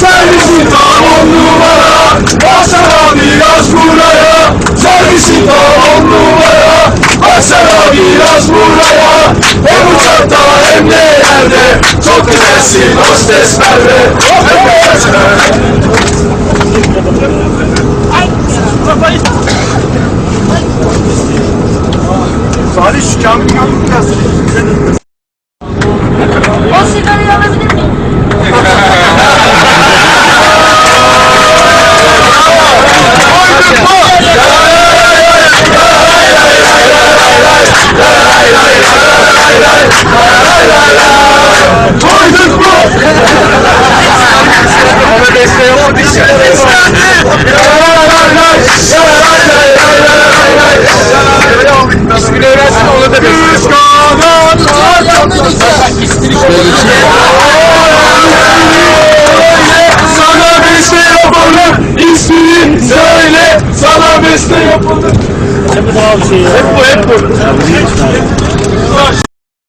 Servisin tam on numara Baksana biraz buraya Servisin tam on numara Baksana biraz buraya Hem uçakta hem de yerde Çok güzelsin hostes Merve Salih şu kamil kamil biraz O sigarayı alabilir miyim? Koyduk mu? Bana desteği yok mu? Sana beste yapalım. İsmini söyle. Sana beste yapalım. Hep bu hep bu